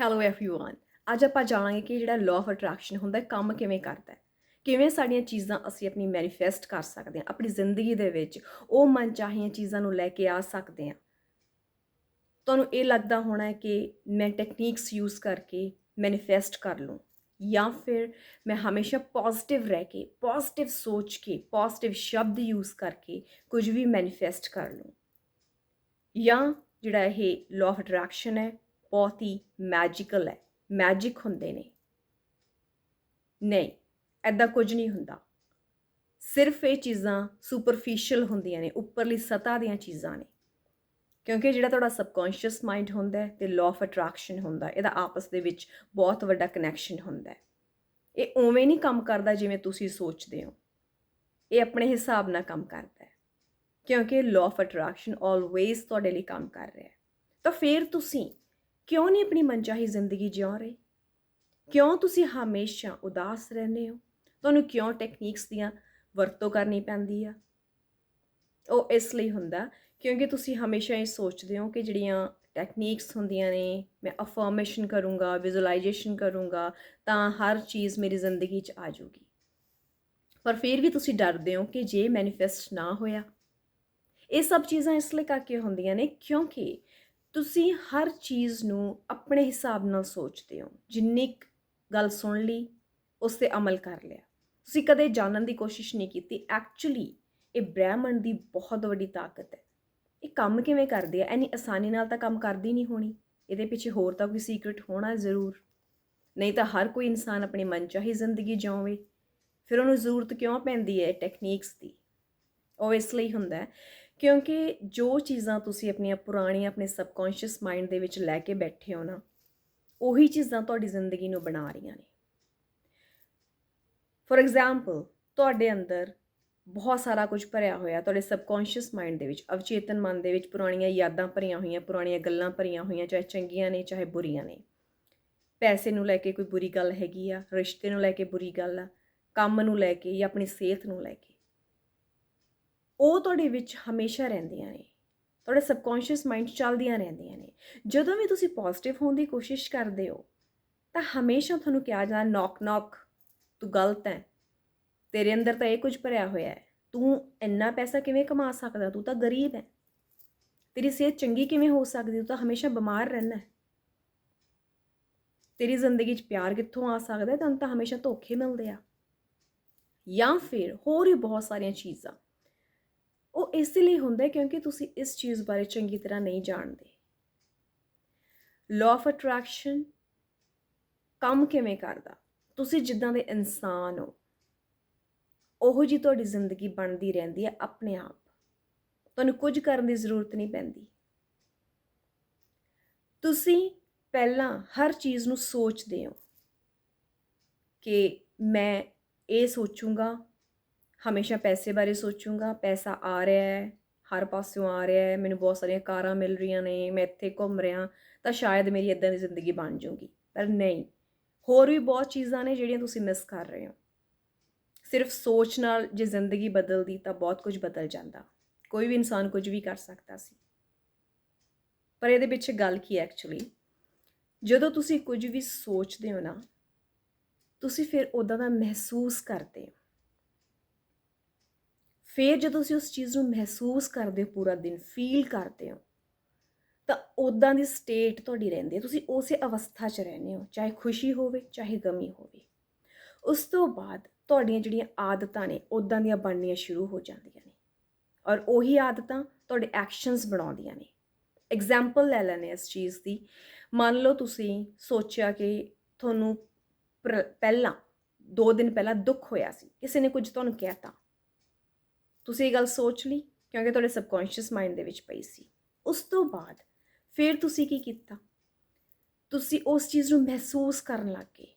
Hello everyone ਅੱਜ ਆਪਾਂ ਜਾਣਾਂਗੇ ਕਿ ਜਿਹੜਾ ਲਾਅ ਆਫ ਅਟਰੈਕਸ਼ਨ ਹੁੰਦਾ ਹੈ ਕੰਮ ਕਿਵੇਂ ਕਰਦਾ ਹੈ ਕਿਵੇਂ ਸਾਡੀਆਂ ਚੀਜ਼ਾਂ ਅਸੀਂ ਆਪਣੀ ਮੈਨੀਫੈਸਟ ਕਰ ਸਕਦੇ ਹਾਂ ਆਪਣੀ ਜ਼ਿੰਦਗੀ ਦੇ ਵਿੱਚ ਉਹ ਮਨਚਾਹੀਆਂ ਚੀਜ਼ਾਂ ਨੂੰ ਲੈ ਕੇ ਆ ਸਕਦੇ ਹਾਂ ਤੁਹਾਨੂੰ ਇਹ ਲੱਗਦਾ ਹੋਣਾ ਹੈ ਕਿ ਮੈਂ ਟੈਕਨੀਕਸ ਯੂਜ਼ ਕਰਕੇ ਮੈਨੀਫੈਸਟ ਕਰ ਲੂੰ ਜਾਂ ਫਿਰ ਮੈਂ ਹਮੇਸ਼ਾ ਪੋਜ਼ਿਟਿਵ ਰਹਿ ਕੇ ਪੋਜ਼ਿਟਿਵ ਸੋਚ ਕੇ ਪੋਜ਼ਿਟਿਵ ਸ਼ਬਦ ਯੂਜ਼ ਕਰਕੇ ਕੁਝ ਵੀ ਮੈਨੀਫੈਸਟ ਕਰ ਲੂੰ ਜਾਂ ਜਿਹੜਾ ਇਹ ਲਾਅ ਆਫ ਅਟਰੈਕਸ਼ਨ ਹੈ ਬਹੁਤ ਹੀ ਮੈਜੀਕਲ ਹੈ। ਮੈਜਿਕ ਹੁੰਦੇ ਨੇ। ਨਹੀਂ ਐਦਾਂ ਕੁਝ ਨਹੀਂ ਹੁੰਦਾ। ਸਿਰਫ ਇਹ ਚੀਜ਼ਾਂ ਸੁਪਰਫੀਸ਼ੀਅਲ ਹੁੰਦੀਆਂ ਨੇ, ਉੱਪਰਲੀ ਸਤ੍ਹਾ ਦੀਆਂ ਚੀਜ਼ਾਂ ਨੇ। ਕਿਉਂਕਿ ਜਿਹੜਾ ਤੁਹਾਡਾ ਸਬਕੌਂਸ਼ੀਅਸ ਮਾਈਂਡ ਹੁੰਦਾ ਹੈ ਤੇ ਲਾਅ ਆਫ ਅਟਰੈਕਸ਼ਨ ਹੁੰਦਾ ਇਹਦਾ ਆਪਸ ਦੇ ਵਿੱਚ ਬਹੁਤ ਵੱਡਾ ਕਨੈਕਸ਼ਨ ਹੁੰਦਾ ਹੈ। ਇਹ ਉਵੇਂ ਨਹੀਂ ਕੰਮ ਕਰਦਾ ਜਿਵੇਂ ਤੁਸੀਂ ਸੋਚਦੇ ਹੋ। ਇਹ ਆਪਣੇ ਹਿਸਾਬ ਨਾਲ ਕੰਮ ਕਰਦਾ ਹੈ। ਕਿਉਂਕਿ ਲਾਅ ਆਫ ਅਟਰੈਕਸ਼ਨ ਆਲਵੇਜ਼ ਤੁਹਾਡੇ ਲਈ ਕੰਮ ਕਰ ਰਿਹਾ ਹੈ। ਤਾਂ ਫਿਰ ਤੁਸੀਂ ਕਿਉਂ ਨਹੀਂ ਆਪਣੀ ਮਨਚਾਹੀ ਜ਼ਿੰਦਗੀ ਜਿਉ ਰਹੇ? ਕਿਉਂ ਤੁਸੀਂ ਹਮੇਸ਼ਾ ਉਦਾਸ ਰਹਿੰਦੇ ਹੋ? ਤੁਹਾਨੂੰ ਕਿਉਂ ਟੈਕਨੀਕਸ ਦੀਆਂ ਵਰਤੋਂ ਕਰਨੀ ਪੈਂਦੀ ਆ? ਉਹ ਇਸ ਲਈ ਹੁੰਦਾ ਕਿਉਂਕਿ ਤੁਸੀਂ ਹਮੇਸ਼ਾ ਇਹ ਸੋਚਦੇ ਹੋ ਕਿ ਜਿਹੜੀਆਂ ਟੈਕਨੀਕਸ ਹੁੰਦੀਆਂ ਨੇ, ਮੈਂ ਅਫਰਮੇਸ਼ਨ ਕਰੂੰਗਾ ਵਿਜ਼ੂਅਲਾਈਜੇਸ਼ਨ ਕਰੂੰਗਾ, ਤਾਂ ਹਰ ਚੀਜ਼ ਮੇਰੀ ਜ਼ਿੰਦਗੀ 'ਚ ਆ ਜਾਊਗੀ। ਪਰ ਫਿਰ ਵੀ ਤੁਸੀਂ ਡਰਦੇ ਹੋ ਕਿ ਜੇ ਮੈਨੀਫੈਸਟ ਨਾ ਹੋਇਆ। ਇਹ ਸਭ ਚੀਜ਼ਾਂ ਇਸ ਲਈ ਕਰਕੇ ਹੁੰਦੀਆਂ ਨੇ ਕਿਉਂਕਿ ਤੁਸੀਂ ਹਰ ਚੀਜ਼ ਨੂੰ ਆਪਣੇ ਹਿਸਾਬ ਨਾਲ ਸੋਚਦੇ ਹੋ। ਜਿੰਨੀ ਕੁ ਗੱਲ ਸੁਣ ਲਈ, ਉਸ ਤੇ ਅਮਲ ਕਰ ਲਿਆ। ਤੁਸੀਂ ਕਦੇ ਜਾਣਨ ਦੀ ਕੋਸ਼ਿਸ਼ ਨਹੀਂ ਕੀਤੀ। ਐਕਚੁਅਲੀ ਇਹ ਬ੍ਰਹਿਮੰਡ ਦੀ ਬਹੁਤ ਵੱਡੀ ਤਾਕਤ ਹੈ। ਇਹ ਕੰਮ ਕਿਵੇਂ ਕਰਦੇ ਆ? ਐਨੀ ਆਸਾਨੀ ਨਾਲ ਤਾਂ ਕੰਮ ਕਰਦੀ ਨਹੀਂ ਹੋਣੀ। ਇਹਦੇ ਪਿੱਛੇ ਹੋਰ ਤਾਂ ਕੋਈ ਸੀਕ੍ਰੀਟ ਹੋਣਾ ਜ਼ਰੂਰ। ਨਹੀਂ ਤਾਂ ਹਰ ਕੋਈ ਇਨਸਾਨ ਆਪਣੀ ਮਨਚਾਹੀ ਜ਼ਿੰਦਗੀ ਜਿਉਵੇ। ਫਿਰ ਉਹਨੂੰ ਜ਼ਰੂਰਤ ਕਿਉਂ ਪੈਂਦੀ ਹੈ ਟੈਕਨੀਕਸ ਦੀ? ਉਹ ਇਸ ਲਈ ਹੁੰਦਾ ਕਿਉਂਕਿ ਜੋ ਚੀਜ਼ਾਂ ਤੁਸੀਂ ਆਪਣੀਆਂ ਪੁਰਾਣੀਆਂ, ਆਪਣੇ ਸਬਕੌਂਸ਼ੀਅਸ ਮਾਈਂਡ ਦੇ ਵਿੱਚ ਲੈ ਕੇ ਬੈਠੇ ਹੋ ਨਾ, ਉਹੀ ਚੀਜ਼ਾਂ ਤੁਹਾਡੀ ਜ਼ਿੰਦਗੀ ਨੂੰ ਬਣਾ ਰਹੀਆਂ ਨੇ। ਫੋਰ ਐਗਜ਼ਾਮਪਲ ਤੁਹਾਡੇ ਅੰਦਰ ਬਹੁਤ ਸਾਰਾ ਕੁਝ ਭਰਿਆ ਹੋਇਆ, ਤੁਹਾਡੇ ਸਬਕੌਂਸ਼ੀਅਸ ਮਾਈਂਡ ਦੇ ਵਿੱਚ, ਅਵਚੇਤਨ ਮਨ ਦੇ ਵਿੱਚ ਪੁਰਾਣੀਆਂ ਯਾਦਾਂ ਭਰੀਆਂ ਹੋਈਆਂ, ਪੁਰਾਣੀਆਂ ਗੱਲਾਂ ਭਰੀਆਂ ਹੋਈਆਂ, ਚਾਹੇ ਚੰਗੀਆਂ ਨੇ, ਚਾਹੇ ਬੁਰੀਆਂ ਨੇ। ਪੈਸੇ ਨੂੰ ਲੈ ਕੇ ਕੋਈ ਬੁਰੀ ਗੱਲ ਹੈਗੀ ਆ, ਰਿਸ਼ਤੇ ਨੂੰ ਲੈ ਕੇ ਬੁਰੀ ਗੱਲ ਆ, ਕੰਮ ਨੂੰ ਲੈ ਕੇ ਜਾਂ ਆਪਣੀ ਸਿਹਤ ਨੂੰ ਲੈ ਕੇ। ਉਹ ਤੁਹਾਡੇ ਵਿੱਚ ਹਮੇਸ਼ਾ ਰਹਿੰਦੀਆਂ ਨੇ। ਤੁਹਾਡੇ ਸਬਕੌਂਸ਼ੀਅਸ ਮਾਈਂਡ ਚੱਲਦੀਆਂ ਰਹਿੰਦੀਆਂ ਨੇ। ਜਦੋਂ ਵੀ ਤੁਸੀਂ ਪੋਜ਼ਿਟਿਵ ਹੋਣ ਦੀ ਕੋਸ਼ਿਸ਼ ਕਰਦੇ ਹੋ, ਤਾਂ ਹਮੇਸ਼ਾ ਤੁਹਾਨੂੰ ਕਿਹਾ ਜਾਂਦਾ ਨੌਕ ਨੌਕ ਤੂੰ ਗਲਤ ਹੈ। ਤੇਰੇ ਅੰਦਰ ਤਾਂ ਇਹ ਕੁਝ ਭਰਿਆ ਹੋਇਆ ਹੈ। ਤੂੰ ਇੰਨਾ ਪੈਸਾ ਕਿਵੇਂ ਕਮਾ ਸਕਦਾ? ਤੂੰ ਤਾਂ ਗਰੀਬ ਹੈ। ਤੇਰੀ ਸਿਹਤ ਚੰਗੀ ਕਿਵੇਂ ਹੋ ਸਕਦੀ? ਤੂੰ ਤਾਂ ਹਮੇਸ਼ਾ ਬਿਮਾਰ ਰਹਿਣਾ ਹੈ। ਤੇਰੀ ਜ਼ਿੰਦਗੀ 'ਚ ਪਿਆਰ ਕਿੱਥੋਂ ਆ ਸਕਦਾ? ਤੈਨੂੰ ਤਾਂ ਹਮੇਸ਼ਾ ਧੋਖੇ ਮਿਲਦੇ ਆ। ਜਾਂ ਫਿਰ ਹੋਰ ਵੀ ਬਹੁਤ ਸਾਰੀਆਂ ਚੀਜ਼ਾਂ। ਉਹ ਇਸ ਲਈ ਹੁੰਦਾ ਕਿਉਂਕਿ ਤੁਸੀਂ ਇਸ ਚੀਜ਼ ਬਾਰੇ ਚੰਗੀ ਤਰ੍ਹਾਂ ਨਹੀਂ ਜਾਣਦੇ। ਲਾਅ ਆਫ ਅਟਰੈਕਸ਼ਨ ਕੰਮ ਕਿਵੇਂ ਕਰਦਾ? ਤੁਸੀਂ ਜਿੱਦਾਂ ਦੇ ਇਨਸਾਨ ਹੋ, ਉਹੋ ਜੀ ਤੁਹਾਡੀ ਜ਼ਿੰਦਗੀ ਬਣਦੀ ਰਹਿੰਦੀ ਹੈ ਆਪਣੇ ਆਪ। ਤੁਹਾਨੂੰ ਕੁਝ ਕਰਨ ਦੀ ਜ਼ਰੂਰਤ ਨਹੀਂ ਪੈਂਦੀ। ਤੁਸੀਂ ਪਹਿਲਾਂ ਹਰ ਚੀਜ਼ ਨੂੰ ਸੋਚਦੇ ਹੋ ਕਿ ਮੈਂ ਇਹ ਸੋਚੂੰਗਾ ਹਮੇਸ਼ਾ ਪੈਸੇ ਬਾਰੇ ਸੋਚੂੰਗਾ, ਪੈਸਾ ਆ ਰਿਹਾ ਹੈ, ਹਰ ਪਾਸਿਓਂ ਆ ਰਿਹਾ ਹੈ, ਮੈਨੂੰ ਬਹੁਤ ਸਾਰੀਆਂ ਕਾਰਾਂ ਮਿਲ ਰਹੀਆਂ ਨੇ, ਮੈਂ ਇੱਥੇ ਘੁੰਮ ਰਿਹਾ, ਤਾਂ ਸ਼ਾਇਦ ਮੇਰੀ ਇਦਾਂ ਦੀ ਜ਼ਿੰਦਗੀ ਬਣ ਜਾਊਗੀ, ਪਰ ਨਹੀਂ। ਹੋਰ ਵੀ ਬਹੁਤ ਚੀਜ਼ਾਂ ਨੇ ਜਿਹੜੀਆਂ ਤੁਸੀਂ ਮਿਸ ਕਰ ਰਹੇ ਹੋ। ਸਿਰਫ ਸੋਚ ਨਾਲ ਜੇ ਜ਼ਿੰਦਗੀ ਬਦਲਦੀ ਤਾਂ ਬਹੁਤ ਕੁਝ ਬਦਲ ਜਾਂਦਾ। ਕੋਈ ਵੀ ਇਨਸਾਨ ਕੁਝ ਵੀ ਕਰ ਸਕਦਾ ਸੀ। ਪਰ ਇਹਦੇ ਪਿੱਛੇ ਗੱਲ ਕੀ ਹੈ ਐਕਚੁਅਲੀ ਜਦੋਂ ਤੁਸੀਂ ਕੁਝ ਵੀ ਸੋਚਦੇ ਹੋ ਨਾ, ਤੁਸੀਂ ਫਿਰ ਉਦਾਂ ਦਾ ਮਹਿਸੂਸ ਕਰਦੇ ਹੋ। ਫਿਰ ਜਦੋਂ ਤੁਸੀਂ ਉਸ ਚੀਜ਼ ਨੂੰ ਮਹਿਸੂਸ ਕਰਦੇ ਹੋ, ਪੂਰਾ ਦਿਨ ਫੀਲ ਕਰਦੇ ਹੋ, ਤਾਂ ਉਦਾਂ ਦੀ ਸਟੇਟ ਤੁਹਾਡੀ ਰਹਿੰਦੀ ਹੈ। ਤੁਸੀਂ ਉਸੇ ਅਵਸਥਾ 'ਚ ਰਹਿੰਦੇ ਹੋ, ਚਾਹੇ ਖੁਸ਼ੀ ਹੋਵੇ, ਚਾਹੇ ਗਮੀ ਹੋਵੇ। ਉਸ ਤੋਂ ਬਾਅਦ ਤੁਹਾਡੀਆਂ ਜਿਹੜੀਆਂ ਆਦਤਾਂ ਨੇ ਉਦਾਂ ਦੀਆਂ ਬਣਨੀਆਂ ਸ਼ੁਰੂ ਹੋ ਜਾਂਦੀਆਂ ਨੇ। ਔਰ ਉਹੀ ਆਦਤਾਂ ਤੁਹਾਡੇ ਐਕਸ਼ਨਸ ਬਣਾਉਂਦੀਆਂ ਨੇ। ਐਗਜ਼ਾਮਪਲ ਲੈ ਲੈਣੇ ਇਸ ਚੀਜ਼ ਦੀ। ਮੰਨ ਲਓ ਤੁਸੀਂ ਸੋਚਿਆ ਕਿ ਤੁਹਾਨੂੰ ਪਹਿਲਾਂ 2 ਦਿਨ ਪਹਿਲਾਂ ਦੁੱਖ ਹੋਇਆ ਸੀ। ਕਿਸੇ ਨੇ ਕੁਝ ਤੁਹਾਨੂੰ ਕਹਿਤਾ। ਤੁਸੀਂ ਇਹ ਗੱਲ ਸੋਚ ਲਈ, ਕਿਉਂਕਿ ਤੁਹਾਡੇ ਸਬਕੌਂਸ਼ੀਅਸ ਮਾਈਂਡ ਦੇ ਵਿੱਚ ਪਈ ਸੀ। ਉਸ ਤੋਂ ਬਾਅਦ ਫਿਰ ਤੁਸੀਂ ਕੀ ਕੀਤਾ? ਤੁਸੀਂ ਉਸ ਚੀਜ਼ ਨੂੰ ਮਹਿਸੂਸ ਕਰਨ ਲੱਗ। ਗਏ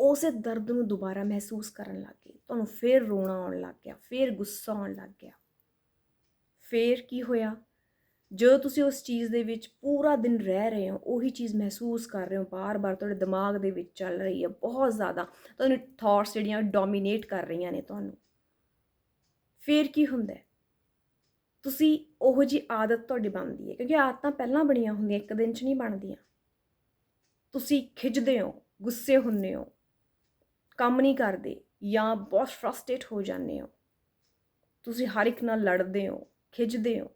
ਉਸੇ ਦਰਦ ਨੂੰ ਦੁਬਾਰਾ ਮਹਿਸੂਸ ਕਰਨ ਲੱਗ। ਗਏ ਤੁਹਾਨੂੰ ਫਿਰ ਰੋਣਾ ਆਉਣ ਲੱਗ ਗਿਆ, ਫਿਰ ਗੁੱਸਾ ਆਉਣ ਲੱਗ ਗਿਆ। ਫਿਰ ਕੀ ਹੋਇਆ? ਜਦੋਂ ਤੁਸੀਂ ਉਸ ਚੀਜ਼ ਦੇ ਵਿੱਚ ਪੂਰਾ ਦਿਨ ਰਹਿ ਰਹੇ ਹੋ, ਉਹੀ ਚੀਜ਼ ਮਹਿਸੂਸ ਕਰ ਰਹੇ ਹੋ, ਬਾਰ-ਬਾਰ ਤੁਹਾਡੇ ਦਿਮਾਗ ਦੇ ਵਿੱਚ ਚੱਲ ਰਹੀ ਹੈ, ਬਹੁਤ ਜ਼ਿਆਦਾ। ਤੁਹਾਨੂੰ ਥਾਟਸ ਜਿਹੜੀਆਂ ਡੋਮੀਨੇਟ ਕਰ ਰਹੀਆਂ ਨੇ ਤੁਹਾਨੂੰ। ਫਿਰ ਕੀ ਹੁੰਦਾ ਤੁਸੀਂ ਉਹੋ ਜੀ ਆਦਤ ਤੁਹਾਡੀ ਬਣਦੀ ਹੈ, ਕਿਉਂਕਿ ਆਦਤਾਂ ਪਹਿਲਾਂ ਬਣੀਆਂ ਹੁੰਦੀਆਂ, ਇੱਕ ਦਿਨ 'ਚ ਨਹੀਂ ਬਣਦੀਆਂ। ਤੁਸੀਂ ਖਿੱਚਦੇ ਹੋ, ਗੁੱਸੇ ਹੁੰਨੇ ਹੋ, ਕੰਮ ਨਹੀਂ ਕਰਦੇ ਜਾਂ ਬਹੁਤ ਫਰਸਟ੍ਰੇਟ ਹੋ ਜਾਂਦੇ ਹੋ। ਤੁਸੀਂ ਹਰ ਇੱਕ ਨਾਲ ਲੜਦੇ ਹੋ ਖਿੱਚਦੇ ਹੋ।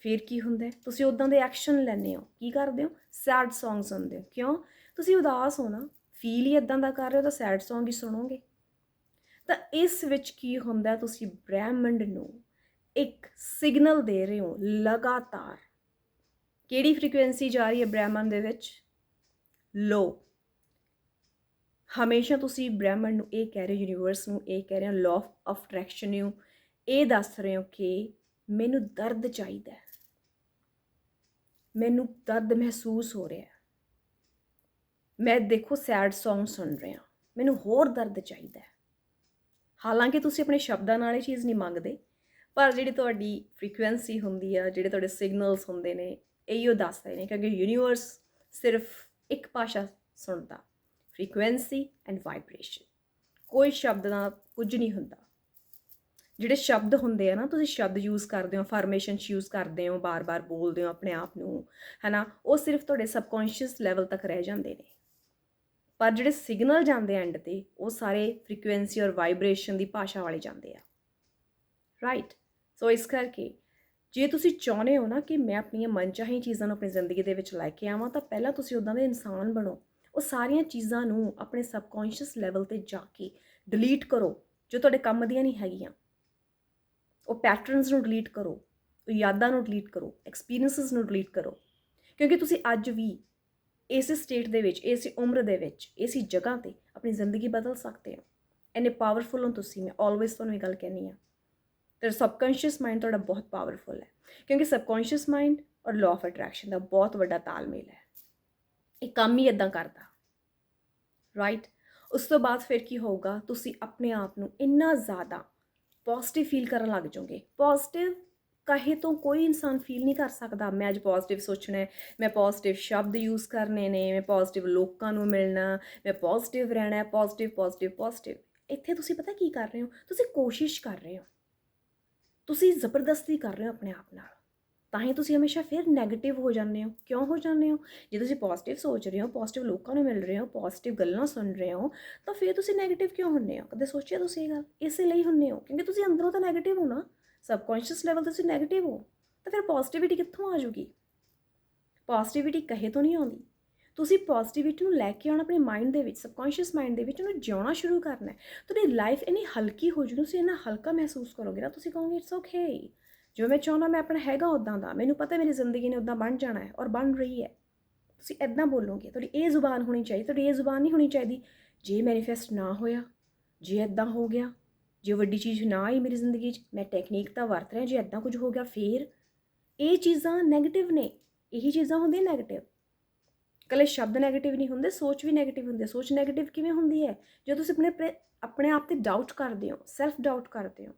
ਫਿਰ ਕੀ ਹੁੰਦਾ ਤੁਸੀਂ ਉਦਾਂ ਦੇ ਐਕਸ਼ਨ ਲੈਂਦੇ ਹੋ। ਕੀ ਕਰਦੇ ਹੋ? ਸੈਡ ਸੌਂਗ ਸੁਣਦੇ ਹੋ। ਕਿਉਂ? ਤੁਸੀਂ ਉਦਾਸ ਹੋ ਨਾ। ਫੀਲ ਹੀ ਇਦਾਂ ਦਾ ਕਰ ਰਹੇ ਹੋ ਤਾਂ ਸੈਡ ਸੌਂਗ ਹੀ ਸੁਣੋਗੇ। ਤਾਂ ਇਸ ਵਿੱਚ ਕੀ ਹੁੰਦਾ ਤੁਸੀਂ ਬ੍ਰਹਿਮੰਡ ਨੂੰ ਇੱਕ ਸਿਗਨਲ ਦੇ ਰਹੇ ਹੋ ਲਗਾਤਾਰ। ਕਿਹੜੀ ਫ੍ਰੀਕੁਐਂਸੀ ਜਾ ਰਹੀ ਹੈ ਬ੍ਰਹਿਮੰਡ ਦੇ ਵਿੱਚ? ਲੋ ਹਮੇਸ਼ਾ ਤੁਸੀਂ ਬ੍ਰਹਿਮੰਡ ਨੂੰ ਇਹ ਕਹਿ ਰਹੇ ਹੋ ਯੂਨੀਵਰਸ ਨੂੰ ਇਹ ਕਹਿ ਰਹੇ ਹੋ ਲਾਅ ਆਫ ਅਟਰੈਕਸ਼ਨ ਨੂੰ। ਇਹ ਦੱਸ ਰਹੇ ਹੋ ਕਿ ਮੈਨੂੰ ਦਰਦ ਚਾਹੀਦਾ ਹੈ। ਮੈਨੂੰ ਦਰਦ ਮਹਿਸੂਸ ਹੋ ਰਿਹਾ ਹੈ। ਮੈਂ ਦੇਖੋ ਸੈਡ Song ਸੁਣ ਰਿਹਾ ਮੈਨੂੰ ਹੋਰ ਦਰਦ ਚਾਹੀਦਾ ਹੈ। ਹਾਲਾਂਕਿ ਤੁਸੀਂ ਆਪਣੇ ਸ਼ਬਦਾਂ ਨਾਲ ਇਹ ਚੀਜ਼ ਨਹੀਂ ਮੰਗਦੇ, ਪਰ ਜਿਹੜੀ ਤੁਹਾਡੀ ਫ੍ਰੀਕੁਐਂਸੀ ਹੁੰਦੀ ਆ, ਜਿਹੜੇ ਤੁਹਾਡੇ ਸਿਗਨਲਸ ਹੁੰਦੇ ਨੇ, ਇਹੋ ਦੱਸਦੇ ਨੇ ਕਿਉਂਕਿ ਯੂਨੀਵਰਸ ਸਿਰਫ ਇੱਕ ਭਾਸ਼ਾ ਸੁਣਦਾ ਫ੍ਰੀਕੁਐਂਸੀ ਐਂਡ ਵਾਈਬ੍ਰੇਸ਼ਨ ਕੋਈ ਸ਼ਬਦ ਨਾਲ ਕੁਝ ਨਹੀਂ ਹੁੰਦਾ। ਜਿਹੜੇ ਸ਼ਬਦ ਹੁੰਦੇ ਆ ਨਾ, ਤੁਸੀਂ ਸ਼ਬਦ ਯੂਜ਼ ਕਰਦੇ ਹੋ ਫਾਰਮੇਸ਼ਨ ਯੂਜ਼ ਕਰਦੇ ਹੋ, ਬਾਰ-ਬਾਰ ਬੋਲਦੇ ਹੋ ਆਪਣੇ ਆਪ ਨੂੰ, ਹੈਨਾ? ਉਹ ਸਿਰਫ ਤੁਹਾਡੇ ਸਬਕੌਂਸ਼ੀਅਸ ਲੈਵਲ ਤੱਕ ਰਹਿ ਜਾਂਦੇ ਨੇ। ਪਰ ਜਿਹੜੇ ਸਿਗਨਲ ਜਾਂਦੇ ਐਂਡ ਤੇ, ਉਹ ਸਾਰੇ ਫ੍ਰੀਕੁਐਂਸੀ ਔਰ ਵਾਈਬ੍ਰੇਸ਼ਨ ਦੀ ਭਾਸ਼ਾ ਵਾਲੇ ਜਾਂਦੇ ਆ। ਰਾਈਟ ਸੋ ਇਸ ਕਰਕੇ ਜੇ ਤੁਸੀਂ ਚਾਹੁੰਦੇ ਹੋ ਨਾ ਕਿ ਮੈਂ ਆਪਣੀਆਂ ਮਨਚਾਹੀ ਚੀਜ਼ਾਂ ਨੂੰ ਆਪਣੀ ਜ਼ਿੰਦਗੀ ਦੇ ਵਿੱਚ ਲੈ ਕੇ ਆਵਾਂ, ਤਾਂ ਪਹਿਲਾਂ ਤੁਸੀਂ ਉਦਾਂ ਦੇ ਇਨਸਾਨ ਬਣੋ। ਉਹ ਸਾਰੀਆਂ ਚੀਜ਼ਾਂ ਨੂੰ ਆਪਣੇ ਸਬਕੌਂਸ਼ੀਅਸ ਲੈਵਲ ਤੇ ਜਾ ਕੇ ਡਿਲੀਟ ਕਰੋ, ਜੋ ਤੁਹਾਡੇ ਕੰਮ ਦੀਆਂ ਨਹੀਂ ਹੈਗੀਆਂ। ਉਹ ਪੈਟਰਨਸ ਨੂੰ ਡਿਲੀਟ ਕਰੋ, ਉਹ ਯਾਦਾਂ ਨੂੰ ਡਿਲੀਟ ਕਰੋ ਐਕਸਪੀਰੀਐਂਸਸ ਨੂੰ ਡਿਲੀਟ ਕਰੋ। ਕਿਉਂਕਿ ਤੁਸੀਂ ਅੱਜ ਵੀ ਇਸ ਸਟੇਟ ਦੇ ਵਿੱਚ, ਇਸ ਉਮਰ ਦੇ ਵਿੱਚ, ਇਸ ਜਗ੍ਹਾ ਤੇ ਆਪਣੀ ਜ਼ਿੰਦਗੀ ਬਦਲ ਸਕਦੇ ਹੋ। ਇੰਨੇ ਪਾਵਰਫੁਲ ਹੋ ਤੁਸੀਂ, ਮੈਂ ਆਲਵੇਸ ਤੁਹਾਨੂੰ ਇਹ ਗੱਲ ਕਹਿੰਦੀ ਆ ਤੇ ਸਬਕੌਂਸ਼ੀਅਸ ਮਾਈਂਡ ਤੁਹਾਡਾ ਬਹੁਤ ਪਾਵਰਫੁਲ ਹੈ। ਕਿਉਂਕਿ ਸਬਕੌਂਸ਼ੀਅਸ ਮਾਈਂਡ ਔਰ ਲਾਅ ਆਫ ਅਟਰੈਕਸ਼ਨ ਦਾ ਬਹੁਤ ਵੱਡਾ ਤਾਲਮੇਲ ਹੈ। ਇਹ ਕੰਮ ਹੀ ਇਦਾਂ ਕਰਦਾ। ਰਾਈਟ ਉਸ ਤੋਂ ਬਾਅਦ ਫਿਰ ਕੀ ਹੋਊਗਾ? ਤੁਸੀਂ ਆਪਣੇ ਆਪ ਨੂੰ ਇੰਨਾ ਜ਼ਿਆਦਾ ਪੋਜ਼ਿਟਿਵ ਫੀਲ ਕਰਨ ਲੱਗ ਜਾਓਗੇ। ਪੋਜ਼ਿਟਿਵ ਕਹੇ ਤੋਂ ਕੋਈ ਇਨਸਾਨ ਫੀਲ ਨਹੀਂ ਕਰ ਸਕਦਾ, ਮੈਂ ਅੱਜ ਪੋਜ਼ਿਟਿਵ ਸੋਚਣਾ ਮੈਂ ਪੋਜ਼ਿਟਿਵ ਸ਼ਬਦ ਯੂਜ਼ ਕਰਨੇ ਨੇ, ਮੈਂ ਪੋਜ਼ਿਟਿਵ ਲੋਕਾਂ ਨੂੰ ਮਿਲਣਾ, ਮੈਂ ਪੋਜ਼ਿਟਿਵ ਰਹਿਣਾ ਹੈ ਪੋਜ਼ਿਟਿਵ ਪੋਜ਼ਿਟਿਵ ਪੋਜ਼ਿਟਿਵ ਇੱਥੇ ਤੁਸੀਂ ਪਤਾ ਕੀ ਕਰ ਰਹੇ ਹੋ? ਤੁਸੀਂ ਕੋਸ਼ਿਸ਼ ਕਰ ਰਹੇ ਹੋ। ਤੁਸੀਂ ਜ਼ਬਰਦਸਤੀ ਕਰ ਰਹੇ ਹੋ ਆਪਣੇ ਆਪ ਨਾਲ। ਤਾਂ ਹੀ ਤੁਸੀਂ ਹਮੇਸ਼ਾ ਫਿਰ ਨੈਗੇਟਿਵ ਹੋ ਜਾਂਦੇ ਹੋ। ਕਿਉਂ ਹੋ ਜਾਂਦੇ ਹੋ? ਜੇ ਤੁਸੀਂ ਪੋਜ਼ਿਟਿਵ ਸੋਚ ਰਹੇ ਹੋ ਪੋਜ਼ਿਟਿਵ ਲੋਕਾਂ ਨੂੰ ਮਿਲ ਰਹੇ ਹੋ ਪੋਜ਼ਿਟਿਵ ਗੱਲਾਂ ਸੁਣ ਰਹੇ ਹੋ, ਤਾਂ ਫਿਰ ਤੁਸੀਂ ਨੈਗੇਟਿਵ ਕਿਉਂ ਹੁੰਨੇ ਹੋ? ਕਦੇ ਸੋਚਿਆ ਤੁਸੀਂ ਇਹ ਗੱਲ? ਇਸੇ ਲਈ ਹੁੰਨੇ ਹੋ, ਕਿਉਂਕਿ ਤੁਸੀਂ ਅੰਦਰੋਂ ਤਾਂ ਨੈਗੇਟਿਵ ਹੋ ਨਾ। ਸਬਕੌਂਸ਼ੀਅਸ ਲੈਵਲ ਤੁਸੀਂ 네ਗੇਟਿਵ ਹੋ, ਤਾਂ ਫਿਰ ਪੋਜ਼ਿਟਿਵਿਟੀ ਕਿੱਥੋਂ ਆ ਜੂਗੀ ਪੋਜ਼ਿਟਿਵਿਟੀ ਕਹੇ ਤੋਂ ਨਹੀਂ ਆਉਂਦੀ। ਤੁਸੀਂ ਪੋਜ਼ਿਟਿਵਿਟੀ ਨੂੰ ਲੈ ਕੇ ਆਉਣਾ ਆਪਣੇ ਮਾਈਂਡ ਦੇ ਵਿੱਚ ਸਬਕੌਂਸ਼ੀਅਸ ਮਾਈਂਡ ਦੇ ਵਿੱਚ, ਉਹਨੂੰ ਜਿਉਣਾ ਸ਼ੁਰੂ ਕਰਨਾ ਹੈ। ਤੁਹਾਡੀ ਲਾਈਫ ਇੰਨੀ ਹਲਕੀ ਹੋ ਜੂ ਤੁਸੀਂ ਇੰਨਾ ਹਲਕਾ ਮਹਿਸੂਸ ਕਰੋਗੇ ਨਾ, ਤੁਸੀਂ ਕਹੋਗੇ ਇਟਸ ਓਕੇ ਜੋ ਮੈਂ ਚਾਹੁੰਦਾ, ਮੈਂ ਆਪਣਾ ਹੈਗਾ ਉਦਾਂ ਦਾ। ਮੈਨੂੰ ਪਤਾ ਮੇਰੀ ਜ਼ਿੰਦਗੀ ਨੇ ਉਦਾਂ ਬਣ ਜਾਣਾ ਹੈ ਔਰ ਬਣ ਰਹੀ ਹੈ। ਤੁਸੀਂ ਐਦਾਂ ਬੋਲੋਗੇ, ਤੁਹਾਡੀ ਇਹ ਜ਼ੁਬਾਨ ਹੋਣੀ ਚਾਹੀਦੀ, ਤੁਹਾਡੀ ਇਹ ਜ਼ੁਬਾਨ ਨਹੀਂ ਹੋਣੀ ਚਾਹੀਦੀ, ਜੇ ਮੈਨੀਫੈਸਟ ਨਾ ਹੋਇਆ, ਜੇ ਐਦਾਂ ਹੋ ਗਿਆ ਜੇ ਵੱਡੀ ਚੀਜ਼ ਨਾ ਆਈ ਮੇਰੀ ਜ਼ਿੰਦਗੀ 'ਚ, ਮੈਂ ਟੈਕਨੀਕ ਤਾਂ ਵਰਤ ਰਿਹਾ, ਜੇ ਐਦਾਂ ਕੁਝ ਹੋ ਗਿਆ ਫੇਰ ਇਹ ਚੀਜ਼ਾਂ ਨੈਗੇਟਿਵ ਨੇ, ਇਹੀ ਚੀਜ਼ਾਂ ਹੁੰਦੀਆਂ ਨੈਗੇਟਿਵ ਕਲੇ ਸ਼ਬਦ ਨੈਗੇਟਿਵ ਨਹੀਂ ਹੁੰਦੇ, ਸੋਚ ਵੀ ਨੈਗੇਟਿਵ ਹੁੰਦੀ ਹੈ। ਸੋਚ ਨੈਗੇਟਿਵ ਕਿਵੇਂ ਹੁੰਦੀ ਹੈ? ਜੇ ਤੁਸੀਂ ਆਪਣੇ ਆਪਣੇ ਆਪ ਤੇ ਡਾਊਟ ਕਰਦੇ ਹੋ ਸੈਲਫ ਡਾਊਟ ਕਰਦੇ ਹੋ,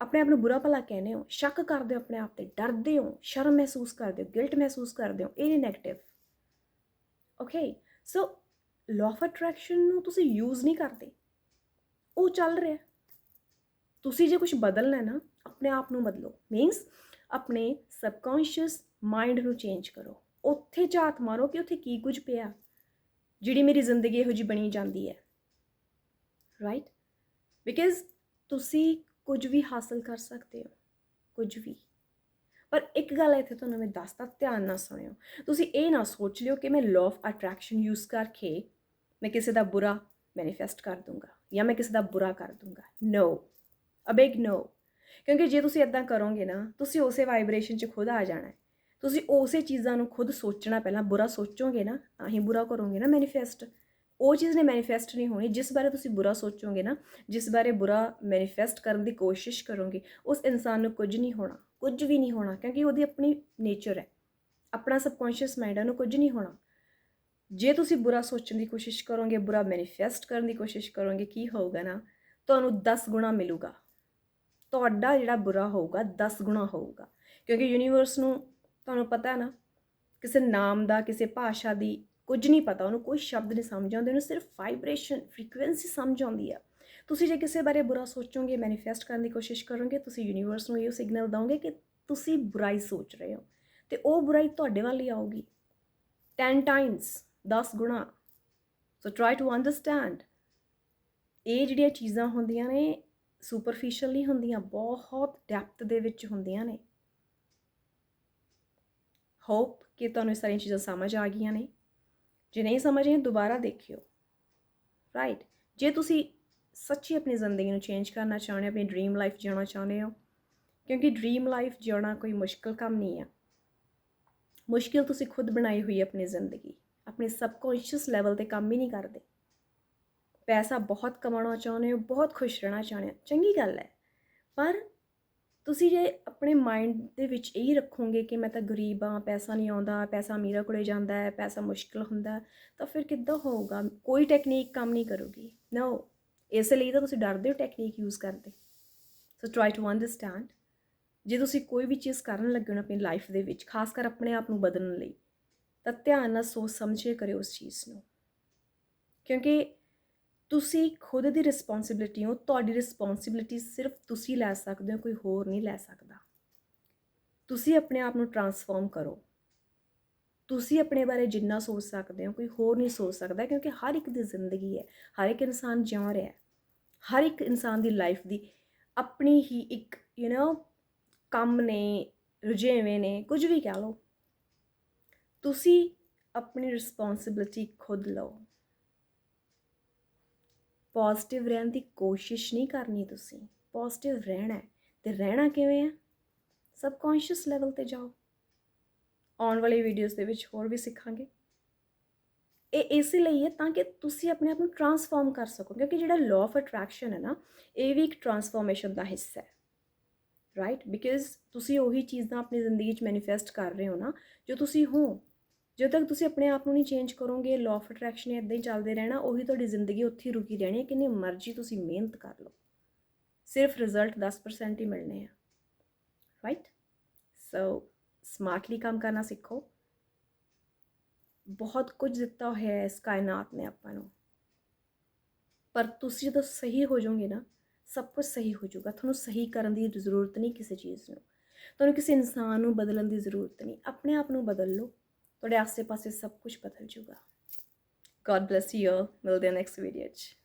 ਆਪਣੇ ਆਪ ਨੂੰ ਬੁਰਾ ਭਲਾ ਕਹਿੰਦੇ ਹੋ, ਸ਼ੱਕ ਕਰਦੇ ਹੋ ਆਪਣੇ ਆਪ ਤੇ, ਡਰਦੇ ਹੋ, ਸ਼ਰਮ ਮਹਿਸੂਸ ਕਰਦੇ ਹੋ ਗਿਲਟ ਮਹਿਸੂਸ ਕਰਦੇ ਹੋ, ਇਹ ਨਹੀਂ negative okay so law of attraction ਨੂੰ ਤੁਸੀਂ ਯੂਜ਼ ਨਹੀਂ ਕਰਦੇ। ਉਹ ਚੱਲ ਰਿਹਾ। ਤੁਸੀਂ ਜੇ ਕੁਝ ਬਦਲਣਾ ਨਾ, ਆਪਣੇ ਆਪ ਨੂੰ ਬਦਲੋ। ਮੀਨਸ ਆਪਣੇ ਸਬਕੌਂਸ਼ੀਅਸ ਮਾਈਂਡ ਨੂੰ ਚੇਂਜ ਕਰੋ। ਉੱਥੇ ਝਾਤ ਮਾਰੋ ਕਿ ਉੱਥੇ ਕੀ ਕੁਝ ਪਿਆ, ਜਿਹੜੀ ਮੇਰੀ ਜ਼ਿੰਦਗੀ ਇਹੋ ਜੀ ਬਣੀ ਜਾਂਦੀ ਹੈ। ਰਾਈਟ ਬਿਕਾਜ਼ ਤੁਸੀਂ ਕੁਝ ਵੀ ਹਾਸਲ ਕਰ ਸਕਦੇ ਹੋ, ਕੁਝ ਵੀ। ਪਰ ਇੱਕ ਗੱਲ ਇੱਥੇ ਤੁਹਾਨੂੰ ਮੈਂ ਦੱਸਦਾ, ਧਿਆਨ ਨਾਲ ਸੁਣਿਓ। ਤੁਸੀਂ ਇਹ ਨਾ ਸੋਚ ਲਿਓ ਕਿ ਮੈਂ ਲਾਅ ਆਫ ਅਟਰੈਕਸ਼ਨ ਯੂਜ਼ ਕਰਕੇ ਮੈਂ ਕਿਸੇ ਦਾ ਬੁਰਾ ਮੈਨੀਫੈਸਟ ਕਰ ਦੂੰਗਾ ਜਾਂ ਮੈਂ ਕਿਸੇ ਦਾ ਬੁਰਾ ਕਰ ਦੂੰਗਾ। ਨੋ ਅ ਬਿਗ ਨੋ ਕਿਉਂਕਿ ਜੇ ਤੁਸੀਂ ਇਦਾਂ ਕਰੋਗੇ ਨਾ, ਤੁਸੀਂ ਉਸੇ ਵਾਈਬ੍ਰੇਸ਼ਨ 'ਚ ਖੁਦ ਆ ਜਾਣਾ ਤੁਸੀਂ ਉਸੇ ਚੀਜ਼ਾਂ ਨੂੰ ਖੁਦ ਸੋਚਣਾ ਪਹਿਲਾਂ, ਬੁਰਾ ਸੋਚੋਗੇ ਨਾ, ਤਾਂ ਹੀ ਬੁਰਾ ਕਰੋਗੇ ਨਾ ਮੈਨੀਫੈਸਟ ਉਹ ਚੀਜ਼ ਨੇ ਮੈਨੀਫੈਸਟ ਨਹੀਂ ਹੋਣੀ, ਜਿਸ ਬਾਰੇ ਤੁਸੀਂ ਬੁਰਾ ਸੋਚੋਗੇ ਨਾ, ਜਿਸ ਬਾਰੇ ਬੁਰਾ ਮੈਨੀਫੈਸਟ ਕਰਨ ਦੀ ਕੋਸ਼ਿਸ਼ ਕਰੋਗੇ, ਉਸ ਇਨਸਾਨ ਨੂੰ ਕੁਝ ਨਹੀਂ ਹੋਣਾ, ਕੁਝ ਵੀ ਨਹੀਂ ਹੋਣਾ, ਕਿਉਂਕਿ ਉਹਦੀ ਆਪਣੀ ਨੇਚਰ ਹੈ। ਆਪਣਾ ਸਬਕੌਂਸ਼ੀਅਸ ਮਾਈਂਡ ਹੈ ਉਹਨੂੰ ਕੁਝ ਨਹੀਂ ਹੋਣਾ। ਜੇ ਤੁਸੀਂ ਬੁਰਾ ਸੋਚਣ ਦੀ ਕੋਸ਼ਿਸ਼ ਕਰੋਗੇ, ਬੁਰਾ ਮੈਨੀਫੈਸਟ ਕਰਨ ਦੀ ਕੋਸ਼ਿਸ਼ ਕਰੋਗੇ, ਕੀ ਹੋਊਗਾ ਨਾ, ਤੁਹਾਨੂੰ 10 ਗੁਣਾ ਮਿਲੂਗਾ। ਤੁਹਾਡਾ ਜਿਹੜਾ ਬੁਰਾ ਹੋਊਗਾ 10 ਗੁਣਾ ਹੋਊਗਾ। ਕਿਉਂਕਿ ਯੂਨੀਵਰਸ ਨੂੰ ਤੁਹਾਨੂੰ ਪਤਾ ਹੈ ਨਾ, ਕਿਸੇ ਨਾਮ ਦਾ, ਕਿਸੇ ਭਾਸ਼ਾ ਦੀ ਕੁਝ ਨਹੀਂ ਪਤਾ, ਉਹਨੂੰ ਕੋਈ ਸ਼ਬਦ ਨਹੀਂ ਸਮਝ ਆਉਂਦੇ, ਉਹਨੂੰ ਸਿਰਫ ਵਾਈਬ੍ਰੇਸ਼ਨ ਫ੍ਰੀਕੁਐਂਸੀ ਸਮਝ ਆਉਂਦੀ ਆ ਤੁਸੀਂ ਜੇ ਕਿਸੇ ਬਾਰੇ ਬੁਰਾ ਸੋਚੋਗੇ ਮੈਨੀਫੈਸਟ ਕਰਨ ਦੀ ਕੋਸ਼ਿਸ਼ ਕਰੋਗੇ, ਤੁਸੀਂ ਯੂਨੀਵਰਸ ਨੂੰ ਇਹ ਸਿਗਨਲ ਦੋਗੇ ਕਿ ਤੁਸੀਂ ਬੁਰਾਈ ਸੋਚ ਰਹੇ ਹੋ। ਤੇ ਉਹ ਬੁਰਾਈ ਤੁਹਾਡੇ ਵੱਲ ਹੀ ਆਊਗੀ। 10 ਟਾਈਮਸ 10 ਗੁਣਾ। ਸੋ ਟਰਾਈ ਟੂ ਅੰਡਰਸਟੈਂਡ ਇਹ ਜਿਹੜੀਆਂ ਚੀਜ਼ਾਂ ਹੁੰਦੀਆਂ ਨੇ ਸੁਪਰਫੀਸ਼ੀਅਲ ਨਹੀਂ ਹੁੰਦੀਆਂ, ਬਹੁਤ ਡੈਪਥ ਦੇ ਵਿੱਚ ਹੁੰਦੀਆਂ ਨੇ। ਹੋਪ ਕਿ ਤੁਹਾਨੂੰ ਇਹ ਸਾਰੀਆਂ ਚੀਜ਼ਾਂ ਸਮਝ ਆ ਗਈਆਂ ਨੇ। ਜੇ ਨਹੀਂ ਸਮਝ ਆਈਆਂ, ਦੁਬਾਰਾ ਦੇਖਿਓ। ਰਾਈਟ ਜੇ ਤੁਸੀਂ ਸੱਚੀ ਆਪਣੀ ਜ਼ਿੰਦਗੀ ਨੂੰ ਚੇਂਜ ਕਰਨਾ ਚਾਹੁੰਦੇ ਹੋ, ਆਪਣੀ ਡ੍ਰੀਮ ਲਾਈਫ ਜਿਉਣਾ ਚਾਹੁੰਦੇ ਹੋ, ਕਿਉਂਕਿ ਡ੍ਰੀਮ ਲਾਈਫ ਜਿਉਣਾ ਕੋਈ ਮੁਸ਼ਕਲ ਕੰਮ ਨਹੀਂ ਆ। ਮੁਸ਼ਕਿਲ ਤੁਸੀਂ ਖੁਦ ਬਣਾਈ ਹੋਈ ਆਪਣੀ ਜ਼ਿੰਦਗੀ। ਆਪਣੇ ਸਬਕੌਂਸ਼ੀਅਸ ਲੈਵਲ ਤੇ ਕੰਮ ਹੀ ਨਹੀਂ ਕਰਦੇ। ਪੈਸਾ ਬਹੁਤ ਕਮਾਉਣਾ ਚਾਹੁੰਦੇ ਹੋ, ਬਹੁਤ ਖੁਸ਼ ਰਹਿਣਾ ਚਾਹੁੰਦੇ ਹੋ, ਚੰਗੀ ਗੱਲ ਹੈ। ਪਰ ਤੁਸੀਂ ਜੇ ਆਪਣੇ ਮਾਈਂਡ ਦੇ ਵਿੱਚ ਇਹੀ ਰੱਖੋਗੇ ਕਿ ਮੈਂ ਤਾਂ ਗਰੀਬ ਹਾਂ, ਪੈਸਾ ਨਹੀਂ ਆਉਂਦਾ, ਪੈਸਾ ਅਮੀਰਾਂ ਕੋਲੇ ਜਾਂਦਾ ਹੈ, ਪੈਸਾ ਮੁਸ਼ਕਿਲ ਹੁੰਦਾ ਤਾਂ ਫਿਰ ਕਿੱਦਾਂ ਹੋਊਗਾ? ਕੋਈ ਟੈਕਨੀਕ ਕੰਮ ਨਹੀਂ ਕਰੂਗੀ। ਨੋ ਇਸ ਲਈ ਤਾਂ ਤੁਸੀਂ ਡਰਦੇ ਹੋ ਟੈਕਨੀਕ ਯੂਜ਼ ਕਰਦੇ ਸੋ ਟਰਾਈ ਟੂ ਅੰਡਰਸਟੈਂਡ ਜੇ ਤੁਸੀਂ ਕੋਈ ਵੀ ਚੀਜ਼ ਕਰਨ ਲੱਗੇ ਹੋ ਆਪਣੀ ਲਾਈਫ ਦੇ ਵਿੱਚ, ਖਾਸ ਕਰ ਆਪਣੇ ਆਪ ਨੂੰ ਬਦਲਣ ਲਈ, ਤਾਂ ਧਿਆਨ ਨਾਲ ਸੋਚ ਸਮਝੇ ਕਰਿਓ ਉਸ ਚੀਜ਼ ਨੂੰ। ਕਿਉਂਕਿ ਤੁਸੀਂ ਖੁਦ ਦੀ ਰਿਸਪੌਂਸਿਬਿਲਿਟੀ ਹੋ, ਤੁਹਾਡੀ ਰਿਸਪੌਂਸਿਬਿਲਿਟੀ ਸਿਰਫ ਤੁਸੀਂ ਲੈ ਸਕਦੇ ਹੋ, ਕੋਈ ਹੋਰ ਨਹੀਂ ਲੈ ਸਕਦਾ। ਤੁਸੀਂ ਆਪਣੇ ਆਪ ਨੂੰ ਟਰਾਂਸਫਾਰਮ ਕਰੋ। ਤੁਸੀਂ ਆਪਣੇ ਬਾਰੇ ਜਿੰਨਾ ਸੋਚ ਸਕਦੇ ਹੋ, ਕੋਈ ਹੋਰ ਨਹੀਂ ਸੋਚ ਸਕਦਾ, ਕਿਉਂਕਿ ਹਰ ਇੱਕ ਦੀ ਜ਼ਿੰਦਗੀ ਹੈ, ਹਰ ਇੱਕ ਇਨਸਾਨ ਜਿਉ ਰਿਹਾ ਹੈ। ਹਰ ਇੱਕ ਇਨਸਾਨ ਦੀ ਲਾਈਫ ਦੀ ਆਪਣੀ ਹੀ ਇੱਕ ਯੂ نو ਕੰਮ ਨੇ, ਰੁਝੇਵੇਂ ਨੇ, ਕੁਝ ਵੀ ਕਹਿ ਲਓ। ਤੁਸੀਂ ਆਪਣੀ ਰਿਸਪੌਂਸਿਬਿਲਿਟੀ ਖੁਦ ਲਓ। ਪੋਜ਼ਿਟਿਵ ਰਹਿਣ ਦੀ ਕੋਸ਼ਿਸ਼ ਨਹੀਂ ਕਰਨੀ ਤੁਸੀਂ। ਪੋਜ਼ਿਟਿਵ ਰਹਿਣਾ ਹੈ। ਤੇ ਰਹਿਣਾ ਕਿਵੇਂ ਹੈ? ਸਬਕੌਂਸ਼ੀਅਸ ਲੈਵਲ ਤੇ ਜਾਓ। ਆਉਣ ਵਾਲੀ ਵੀਡੀਓਜ਼ ਦੇ ਵਿੱਚ ਹੋਰ ਵੀ ਸਿੱਖਾਂਗੇ। ਇਹ ਇਸ ਲਈ ਹੈ ਤਾਂ ਕਿ ਤੁਸੀਂ ਆਪਣੇ ਆਪ ਨੂੰ ਟਰਾਂਸਫਾਰਮ ਕਰ ਸਕੋ। ਕਿਉਂਕਿ ਜਿਹੜਾ ਲਾਅ ਆਫ ਅਟਰੈਕਸ਼ਨ ਹੈ ਨਾ, ਇਹ ਵੀ ਇੱਕ ਟਰਾਂਸਫਾਰਮੇਸ਼ਨ ਦਾ ਹਿੱਸਾ ਹੈ। ਰਾਈਟ ਬਿਕਾਜ਼ ਤੁਸੀਂ ਉਹੀ ਚੀਜ਼ਾਂ ਆਪਣੀ ਜ਼ਿੰਦਗੀ 'ਚ ਮੈਨੀਫੈਸਟ ਕਰ ਰਹੇ ਹੋ ਨਾ, ਜੋ ਤੁਸੀਂ ਹੋ। ਜਦੋਂ ਤੱਕ ਤੁਸੀਂ ਆਪਣੇ ਆਪ ਨੂੰ ਨਹੀਂ ਚੇਂਜ ਕਰੋਗੇ ਲਾਅ ਆਫ ਅਟਰੈਕਸ਼ਨ ਇਦਾਂ ਹੀ ਚੱਲਦੇ ਰਹਿਣਾ, ਉਹੀ ਤੁਹਾਡੀ ਜ਼ਿੰਦਗੀ ਉੱਥੇ ਹੀ ਰੁਕੀ ਰਹਿਣੀ ਹੈ, ਕਿੰਨੀ ਮਰਜ਼ੀ ਤੁਸੀਂ ਮਿਹਨਤ ਕਰ ਲਓ। ਸਿਰਫ ਰਿਜ਼ਲਟ 10% ਹੀ ਮਿਲਣੇ ਆ। ਰਾਈਟ ਸੋ ਸਮਾਰਟਲੀ ਕੰਮ ਕਰਨਾ ਸਿੱਖੋ। ਬਹੁਤ ਕੁਝ ਦਿੱਤਾ ਹੋਇਆ ਹੈ ਇਸ ਕਾਇਨਾਤ ਨੇ ਆਪਾਂ ਨੂੰ। ਪਰ ਤੁਸੀਂ ਜਦੋਂ ਸਹੀ ਹੋ ਜਾਓਗੇ ਨਾ, ਸਭ ਕੁਝ ਸਹੀ ਹੋ ਜਾਊਗਾ। ਤੁਹਾਨੂੰ ਸਹੀ ਕਰਨ ਦੀ ਜ਼ਰੂਰਤ ਨਹੀਂ ਕਿਸੇ ਚੀਜ਼ ਨੂੰ। ਤੁਹਾਨੂੰ ਕਿਸੇ ਇਨਸਾਨ ਨੂੰ ਬਦਲਣ ਦੀ ਜ਼ਰੂਰਤ ਨਹੀਂ। ਆਪਣੇ ਆਪ ਨੂੰ ਬਦਲ ਲਓ। ਤੁਹਾਡੇ ਆਸ-ਪਾਸੇ ਸਭ ਕੁਝ ਬਦਲ ਜਾਊਗਾ ਗੋਡ ਬlesਸ ਯੂ ਮਿਲਦੇ ਹਾਂ ਨੈਕਸਟ ਵੀਡੀਓ 'ਚ